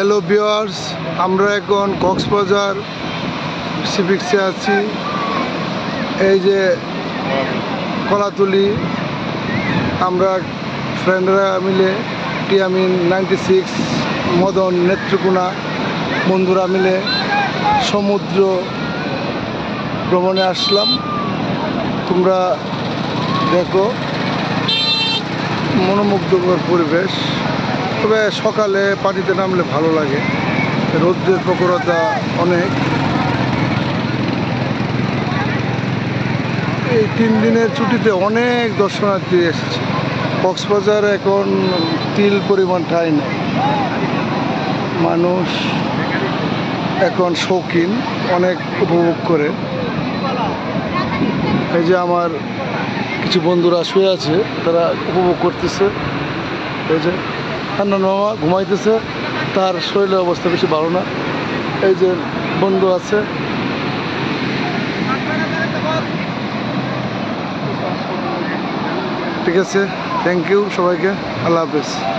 Hello বিয়ার্স আমরা এখন কক্সবাজার সিভিক্সে আছি। এই যে কলাতুলি, আমরা ফ্রেন্ডরা মিলে টিয়ামিন নাইনটি সিক্স মদন নেত্রকোনা বন্ধুরা মিলে সমুদ্র ভ্রমণে আসলাম। তোমরা দেখো, মনোমুগ্ধকর পরিবেশ। তবে সকালে পানিতে নামলে ভালো লাগে। রৌদ্রের প্রখরতা অনেক। এই তিন দিনের ছুটিতে অনেক দর্শনার্থী এসেছে। কক্সবাজার এখন তিল পরিমাণ ঠাই নেই। মানুষ এখন শৌখিন, অনেক উপভোগ করে। এই যে আমার কিছু বন্ধুরা শুয়ে আছে, তারা উপভোগ করতেছে। এই যে হান্নান মামা ঘুমাইতেছে, তার শরীরের অবস্থা বেশি ভালো না। এই যে বন্ধু আছে। ঠিক আছে থ্যাংক ইউ সবাইকে, আল্লাহ হাফেজ।